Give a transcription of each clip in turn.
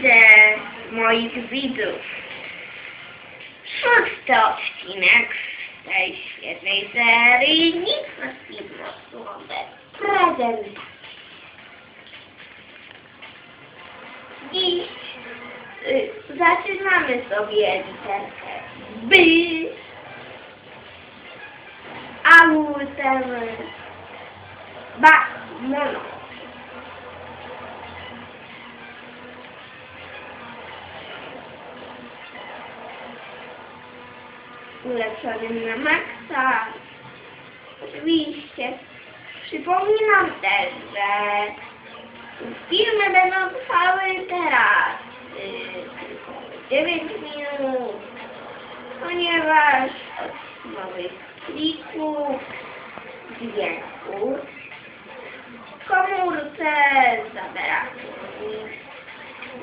widzę moich widzów. Szósty odcinek z tej świetnej serii Nic na Filmosłowe prezent. Dziś y, zaczynamy sobie literkę B. A literę Ba, mono. Ulepszonym na maksa. Oczywiście. Przypominam też, że filmy będą trwały teraz y, tylko 9 minut, ponieważ od nowych plików dźwięku w komórce zabrakło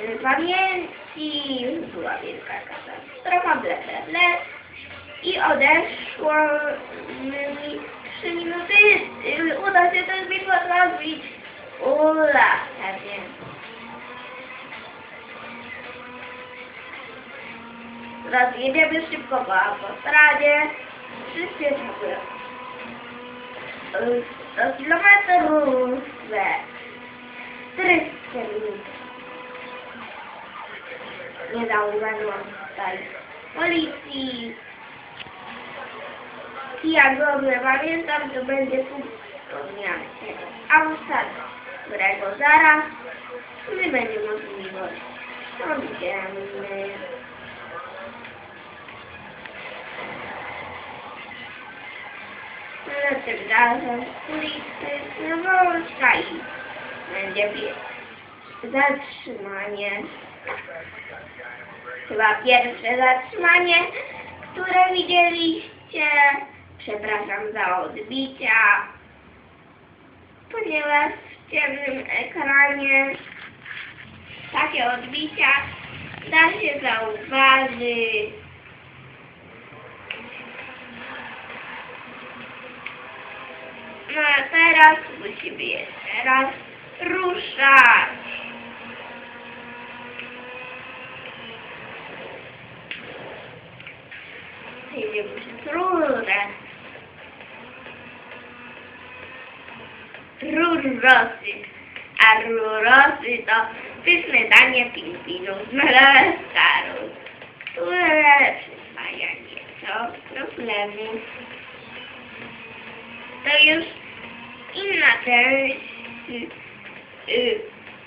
y, pamięci, była wielka katastrofa, ble, ble, ble i odeszło mi 3 minuty. Uda się ten wideo zrobić. Ula, pewnie. Teraz jedziemy szybko po autostradzie. Wszyscy czekają. 100 kilometrów we 400 minut. Nie zauważyłam tutaj policji. Jak dobrze pamiętam, to będzie punkt wspomniany tego auta, którego zaraz nie będzie możliwość. Będziemy No tym razem ulicy Nowołżka i będzie pie- zatrzymanie. Chyba pierwsze zatrzymanie, które widzieliście. Przepraszam za odbicia, ponieważ w ciemnym ekranie takie odbicia da się zauważyć. No a teraz musimy jeszcze raz ruszać. Rurosy. A rurosy to pyszne danie pingwinów z Madagaskaru, które przyswaja nieco problemów. To już inna część y, y,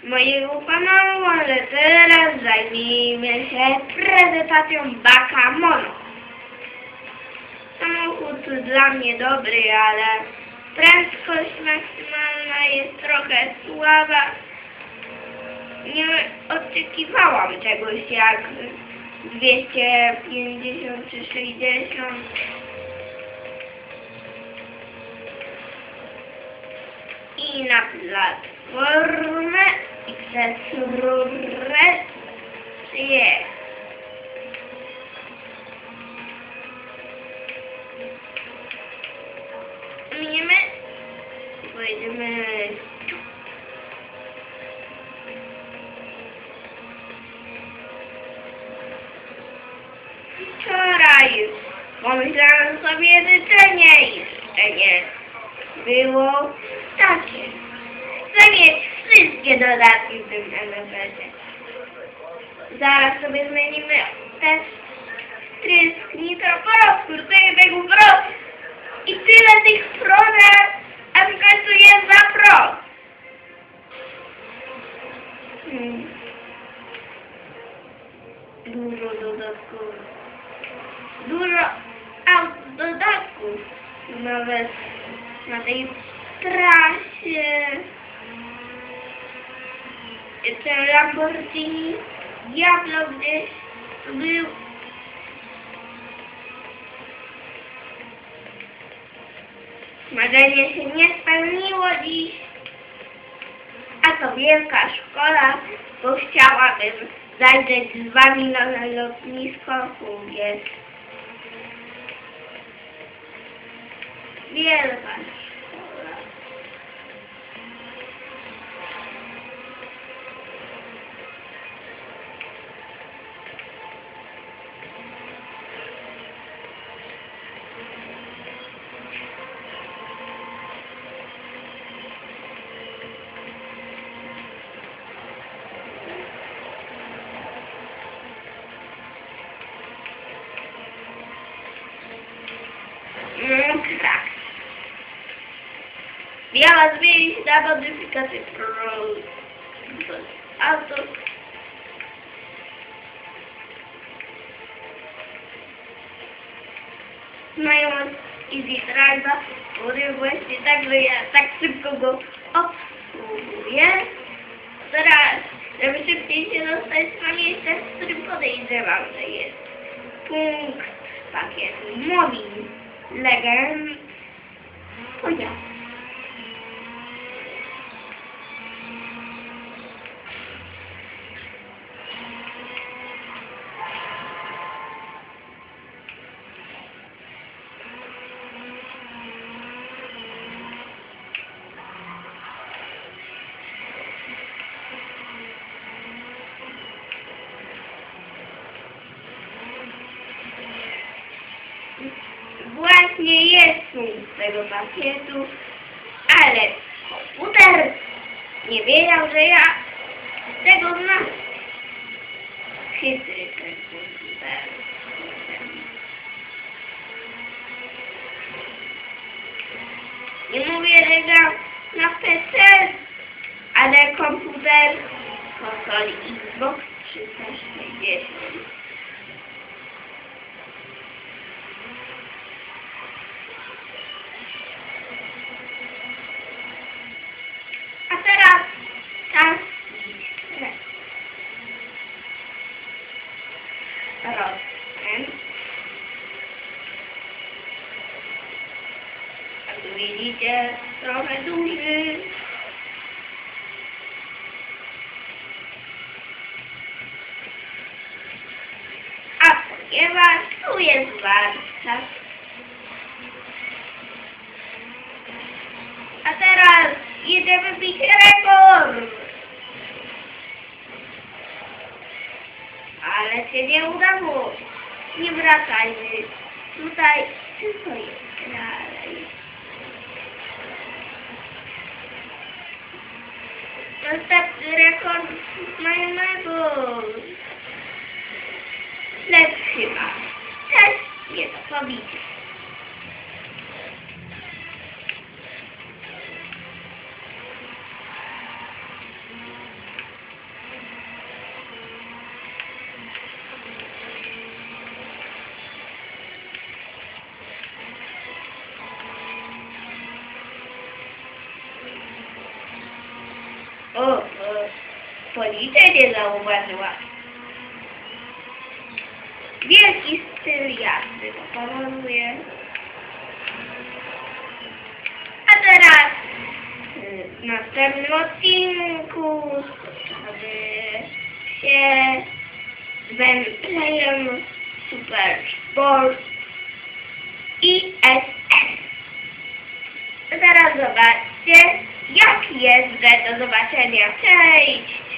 mojego kanału, ale teraz zajmijmy się prezentacją Baka Mono. Samochód dla mnie dobry, ale prędkość maksymalna jest trochę słaba. Nie oczekiwałam czegoś jak 250 czy 60. I na platformę i przez rurę przyjechać. Pojedziemy. Wczoraj pomyślałam sobie życzenie i życzenie było takie. Chcę mieć wszystkie dodatki w tym MFS-ie. Zaraz sobie zmienimy też trysk nitroporosku, tutaj tego pro i tyle tych proże, Dużo aut dodatków. Nawet na tej trasie. Ten Lamborghini Diablo gdzieś był Marzenie się nie spełniło dziś, to wielka szkoda, bo chciałabym zajrzeć z wami na lotnisko jest wielka szkoda. Miała zmienić na modyfikację pro... auto. Mają Easy Drive'a, właśnie tak, że ja tak szybko go obsługuję. Teraz, żeby szybciej się dostać na miejsce, w którym podejrzewam, że jest punkt pakietu Mobil Legend. To tego pakietu, ale komputer nie wiedział, że ja tego znam. Chytry ten komputer. Nie mówię, że gram na PC, ale komputer konsoli Xbox 360. rozkręt. A tu widzicie trochę duży. A ponieważ tu jest warsztat, A teraz jedziemy bić rekord! Ale się nie udało. Nie wracajmy. Tutaj tylko jest dalej. Następny rekord znajomego. Lecz chyba też nie do pobicia. Policja nie zauważyła. Wielki styl jazdy to powoduje. A teraz y, w następnym odcinku spotkamy się z Bentleyem Super Sport ISS. Teraz zobaczcie, jak jeżdżę. Do zobaczenia. Cześć!